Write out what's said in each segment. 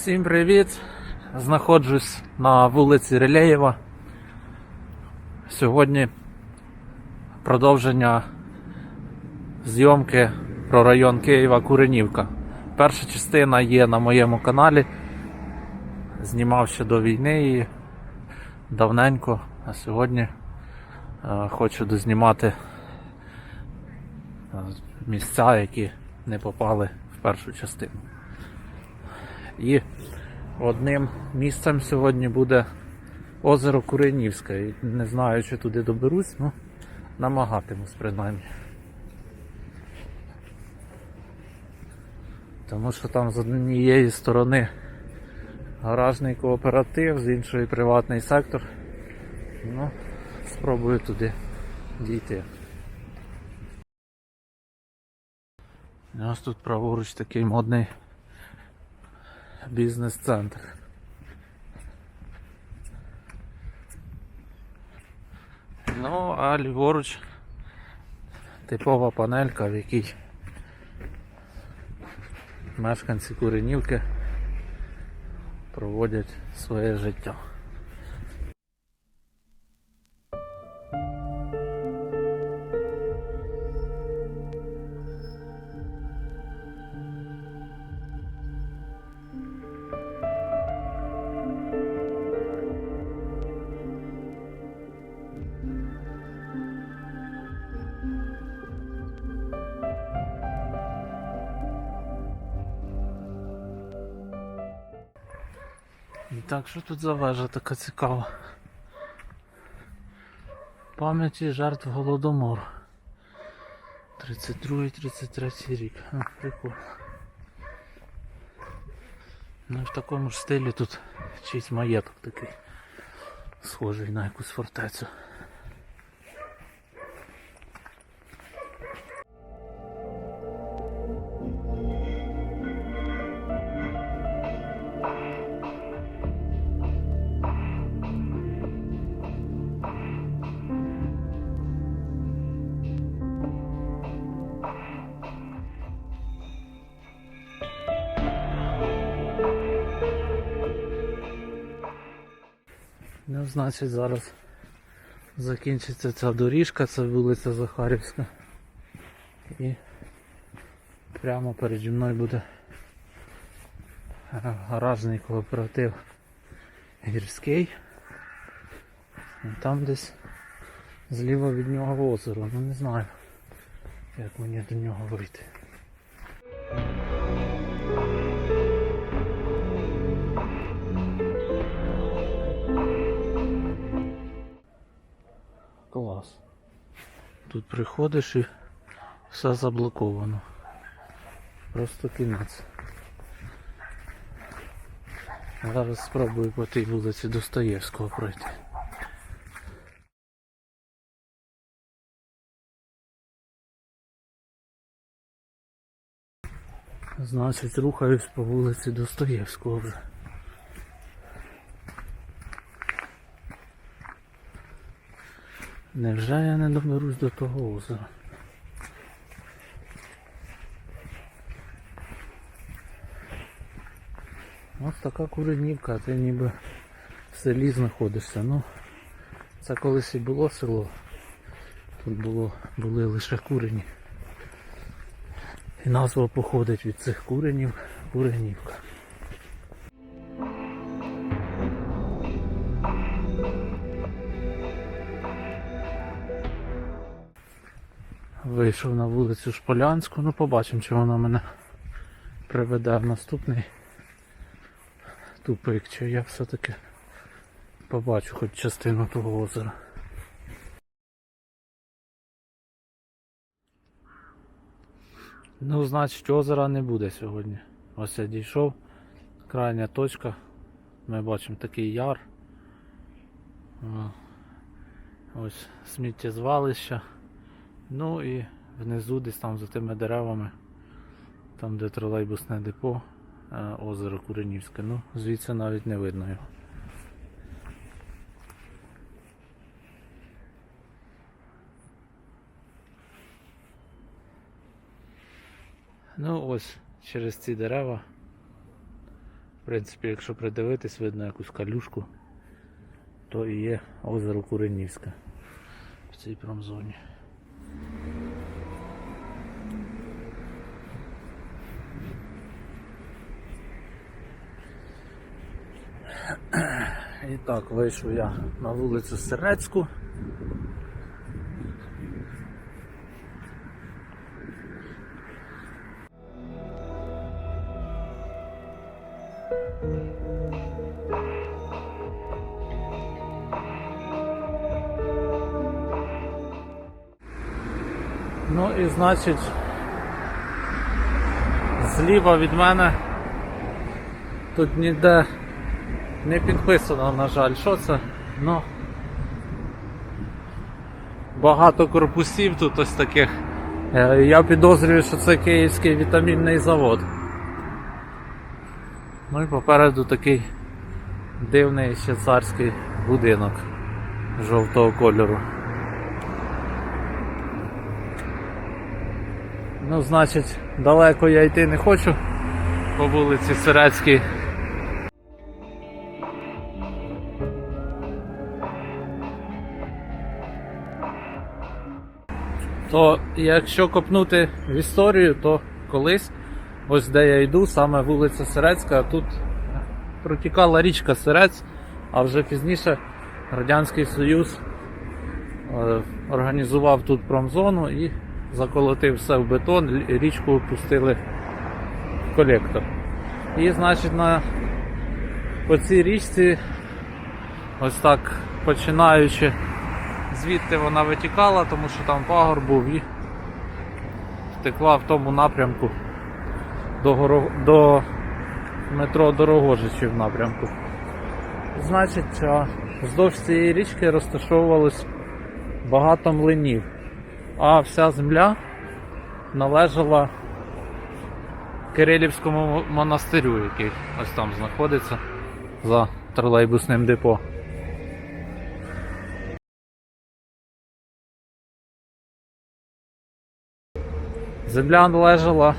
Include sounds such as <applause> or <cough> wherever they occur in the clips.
Всім привіт! Знаходжусь на вулиці Релеєва. Сьогодні продовження зйомки про район Києва Куренівка. Перша частина є на моєму каналі. Знімав ще до війни її давненько, а сьогодні е, хочу дознімати е, місця, які не попали в першу частину. І одним місцем сьогодні буде озеро Куренівське. Не знаю, чи туди доберусь, ну намагатимусь принаймні. Тому що там з однієї сторони гаражний кооператив, з іншої приватний сектор. Ну, спробую туди дійти. І Ось тут праворуч такий модний бізнес-центр. Ну, а ліворуч типова панелька, в якій мешканці Куренівки проводять своє життя. Так, що тут за вежа така цікава? Пам'яті жертв Голодомору. 32-33 рік. Прикольно. Ну і в такому ж стилі тут чийсь маєток такий. Схожий на якусь фортецю. Ну, значить, зараз закінчиться ця доріжка, це вулиця Захарівська. І прямо переді мною буде гаражний кооператив гірський. І там десь зліва від нього озеро. Ну не знаю, як мені до нього вийти. Тут приходиш і все заблоковано. Просто кінець. Зараз спробую по тій вулиці Достоєвського пройти. Значить, рухаюсь по вулиці Достоєвського вже. Невже я не доберусь до того озера? Ось така куренівка, ти ніби в селі знаходишся. Ну, це колись і було село. Тут було, були лише курені. І назва походить від цих куренів Куренівка. Вийшов на вулицю Шполянську, ну побачимо, чи вона мене приведе в наступний тупик, чи я все-таки побачу хоч частину того озера. Ну, значить, озера не буде сьогодні. Ось я дійшов. Крайня точка. Ми бачимо такий яр. Ось сміттєзвалище. Ну і внизу десь там за тими деревами, там де тролейбусне депо, е, озеро Куренівське. Ну, звідси навіть не видно його. Ну ось через ці дерева в принципі, якщо придивитись, видно якусь калюшку, то і є озеро Куренівське в цій промзоні. І так, вийшов я на вулицю Серецьку. Ну і значить, зліва від мене тут ніде не підписано, на жаль, що це? Ну багато корпусів тут ось таких. Е, Я підозрюю, що це київський вітамінний завод. Ну і попереду такий дивний ще царський будинок жовтого кольору. Ну, значить, далеко я йти не хочу по вулиці Сирецькій. То якщо копнути в історію, то колись, ось де я йду, саме вулиця Сирецька, тут протікала річка Сирець, а вже пізніше Радянський Союз е, організував тут промзону і заколотив все в бетон, річку опустили в колектор. І значить на по цій річці, ось так починаючи, звідти вона витікала, тому що там пагор був і втекла в тому напрямку до, горо- до метро Дорогожичів напрямку. Значить, вздовж цієї річки розташовувалось багато млинів, а вся земля належала Кирилівському монастирю, який ось там знаходиться за тролейбусним депо. Земля належала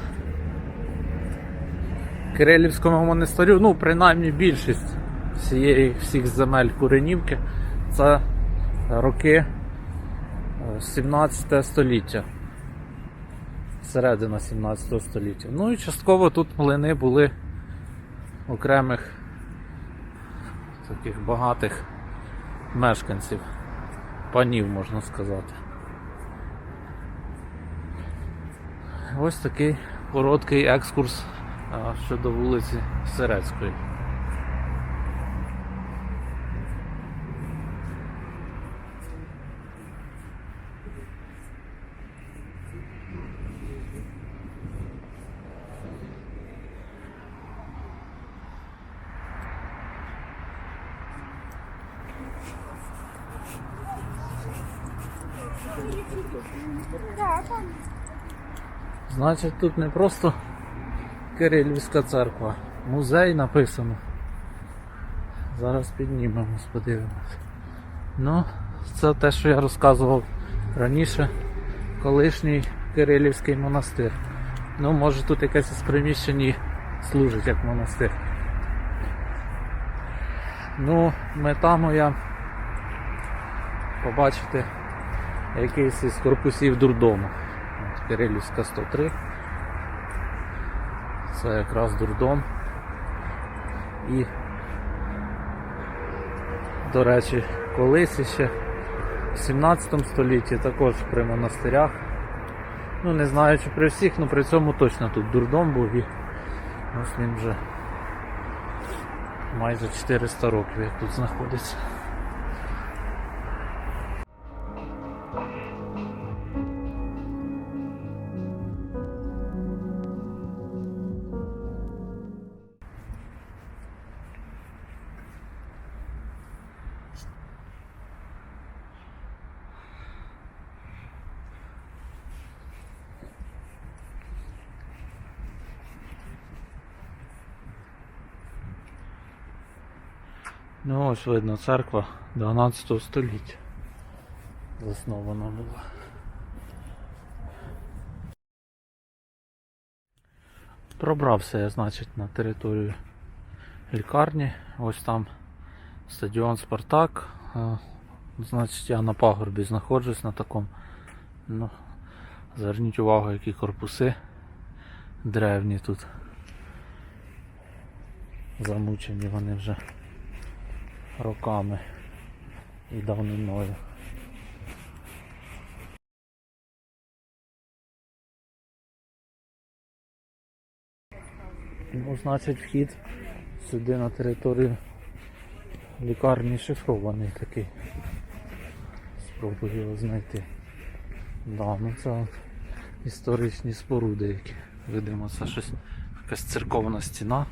Кирилівському монастирю, ну, принаймні більшість всієї, всіх земель Куренівки це роки 17 століття. Середина 17 століття. Ну і частково тут млини були окремих таких багатих мешканців, панів, можна сказати. Ось такий короткий екскурс щодо вулиці Серецької. Значить, тут не просто Кирилівська церква, музей написано. Зараз піднімемось, подивимось. Ну, це те, що я розказував раніше, колишній Кирилівський монастир. Ну, може тут якесь із приміщень і служить як монастир. Ну, мета моя побачити якийсь із корпусів дурдому. Кирилівська 103. Це якраз дурдом. І, до речі, колись іще в 17 столітті також при монастирях. Ну, не знаю, чи при всіх, але при цьому точно тут дурдом був і ось він вже майже 400 років як тут знаходиться. Ну ось видно, церква 12 століття заснована була. Пробрався я, значить, на територію лікарні. Ось там стадіон Спартак. Е, Значить, я на пагорбі знаходжусь на такому. Ну, зверніть увагу, які корпуси древні тут. Замучені вони вже роками і давниною. Ну, значить, вхід сюди на територію лікарні шифрований такий. Спробую його знайти. Да, ну це от історичні споруди, які. Видимо, це щось якась церковна стіна.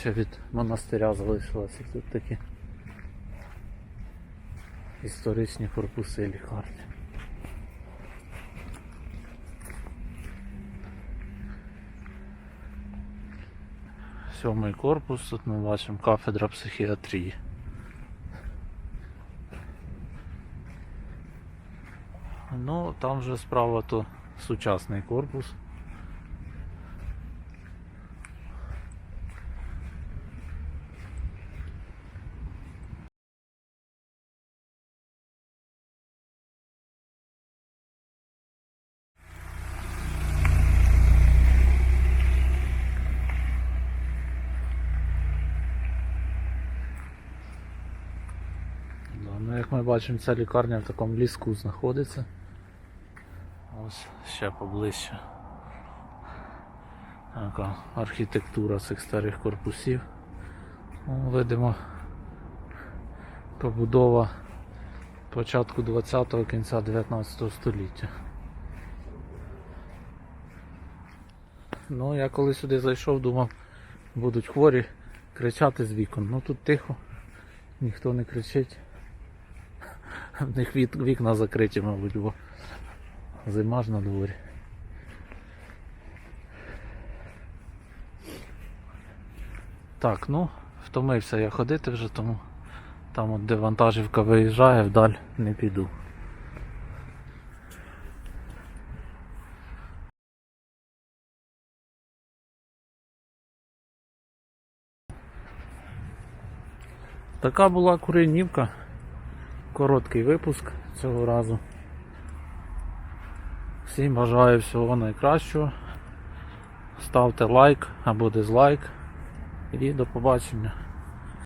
Ще від монастиря залишилося тут такі історичні корпуси лікарні. Сьомий корпус, тут ми бачимо кафедра психіатрії. Ну, там вже справа то сучасний корпус. Ну, як ми бачимо, ця лікарня в такому ліску знаходиться. Ось ще поближче. Така архітектура цих старих корпусів. Ну, видимо, побудова початку 20-го, кінця 19 століття. Ну, я коли сюди зайшов, думав, будуть хворі кричати з вікон. Ну тут тихо, ніхто не кричить. <laughs> В них вікна закриті, мабуть, бо зима ж на дворі. Так, ну, втомився я ходити вже, тому там от де вантажівка виїжджає, вдаль не піду. Така була куренівка. Короткий випуск цього разу. Всім бажаю всього найкращого. Ставте лайк або дизлайк. І до побачення.